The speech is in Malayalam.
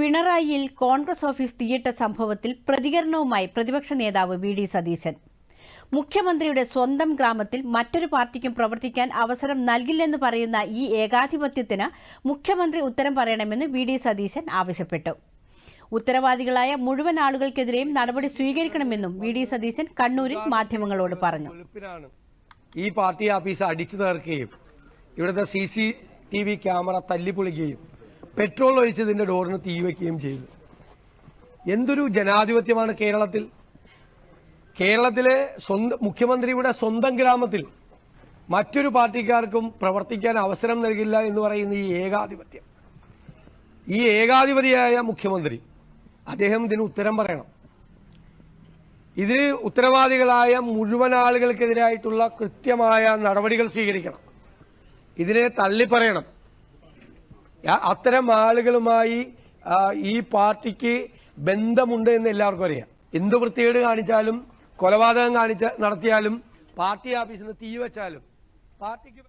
പിണറായിയിൽ കോൺഗ്രസ് ഓഫീസ് തീയിട്ട സംഭവത്തിൽ പ്രതികരണവുമായി പ്രതിപക്ഷ നേതാവ് വി ഡി സതീശൻ. മുഖ്യമന്ത്രിയുടെ സ്വന്തം ഗ്രാമത്തിൽ മറ്റൊരു പാർട്ടിക്കും പ്രവർത്തിക്കാൻ അവസരം നൽകില്ലെന്ന് പറയുന്ന ഈ ഏകാധിപത്യത്തിന് മുഖ്യമന്ത്രി ഉത്തരം പറയണമെന്ന് വി ഡി സതീശൻ ആവശ്യപ്പെട്ടു. ഉത്തരവാദികളായ മുഴുവൻ ആളുകൾക്കെതിരെയും നടപടി സ്വീകരിക്കണമെന്നും വി ഡി സതീശൻ കണ്ണൂരിൽ മാധ്യമങ്ങളോട് പറഞ്ഞു. ഈ പാർട്ടി ഓഫീസ് അടിച്ചു തീർക്കുകയും ഇവിടുത്തെ C C T V camera തല്ലിപ്പൊളിക്കുകയും പെട്രോൾ ഒഴിച്ചതിന്റെ ഡോറിന് തീ വയ്ക്കുകയും ചെയ്തു. എന്തൊരു ജനാധിപത്യമാണ് കേരളത്തിൽ. കേരളത്തിലെ സ്വന്തം മുഖ്യമന്ത്രിയുടെ സ്വന്തം ഗ്രാമത്തിൽ മറ്റൊരു പാർട്ടിക്കാർക്കും പ്രവർത്തിക്കാൻ അവസരം നൽകില്ല എന്ന് പറയുന്ന ഈ ഏകാധിപത്യം. ഈ ഏകാധിപതിയായ മുഖ്യമന്ത്രി അദ്ദേഹം ഇതിന് ഉത്തരം പറയണം. ഇതിന് ഉത്തരവാദികളായ മുഴുവൻ ആളുകൾക്കെതിരായിട്ടുള്ള കൃത്യമായ നടപടികൾ സ്വീകരിക്കണം. ഇതിനെ തള്ളിപ്പറയണം. അത്തരം ആളുകളുമായി ഈ പാർട്ടിക്ക് ബന്ധമുണ്ട് എന്ന് എല്ലാവർക്കും അറിയാം. എന്ത് വൃത്തികേട് കാണിച്ചാലും കൊലപാതകം കാണിച്ച നടത്തിയാലും പാർട്ടി ഓഫീസിന് തീ വെച്ചാലും പാർട്ടിക്ക്